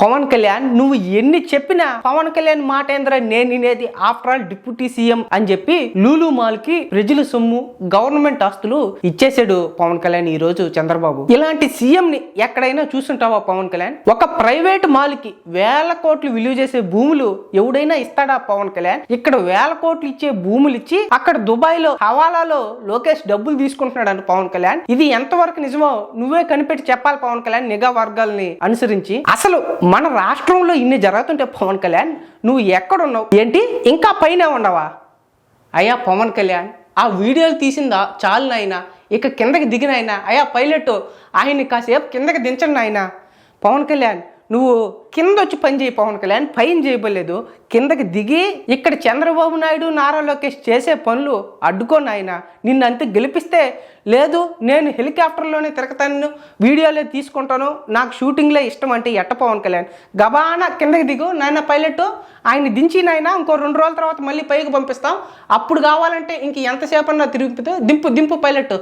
పవన్ కళ్యాణ్ నువ్వు ఎన్ని చెప్పినా పవన్ కళ్యాణ్ మాట ఏంద్ర నేను వినేది ఆఫ్టర్ ఆల్ డిప్యూటీ సీఎం అని చెప్పి లూలు మాల్కి ప్రజల సొమ్ము గవర్నమెంట్ ఆస్తులు ఇచ్చేసాడు పవన్ కళ్యాణ్ ఈ రోజు చంద్రబాబు. ఇలాంటి సీఎం ని ఎక్కడైనా చూసుంటావా పవన్ కళ్యాణ్? ఒక ప్రైవేట్ మాల్కి వేల కోట్లు విలువ చేసే భూములు ఎవడైనా ఇస్తాడా పవన్ కళ్యాణ్? ఇక్కడ వేల కోట్లు ఇచ్చే భూములు ఇచ్చి అక్కడ దుబాయ్లో హవాలాలో లోకేష్ డబ్బులు తీసుకుంటున్నాడు పవన్ కళ్యాణ్. ఇది ఎంతవరకు నిజమో నువ్వే కనిపెట్టి చెప్పాలి పవన్ కళ్యాణ్ నిఘా వర్గాల్ని అనుసరించి. అసలు మన రాష్ట్రంలో ఇన్ని జరుగుతుంటే పవన్ కళ్యాణ్ నువ్వు ఎక్కడున్నావు? ఏంటి? ఇంకా పైన ఉండవా అయ్యా పవన్ కళ్యాణ్ ఆ వీడియోలు తీసిందా? చాలు నాయన. ఇక కిందకి దిగిన ఆయన అయ్యా పైలట్ ఆయన్ని కాసేపు కిందకి దించండి ఆయన పవన్ కళ్యాణ్ నువ్వు కింద వచ్చి పని చేయి పవన్ కళ్యాణ్ పైన చేయబోలేదు కిందకి దిగి ఇక్కడ చంద్రబాబు నాయుడు నారా లోకేష్ చేసే పనులు అడ్డుకో నాయన. నిన్ను అంతే గెలిపిస్తే లేదు నేను హెలికాప్టర్లోనే తిరగతాను వీడియోలే తీసుకుంటాను నాకు షూటింగ్లే ఇష్టం అంటే ఎట్ట పవన్ కళ్యాణ్? గబానా కిందకి దిగు నాయన పైలట్ ఆయన దించి నాయన ఇంకో రెండు రోజుల తర్వాత మళ్ళీ పైకి పంపిస్తాం. అప్పుడు కావాలంటే ఇంక ఎంతసేపన్నా తిరిగిపోతే దింపు దింపు పైలట్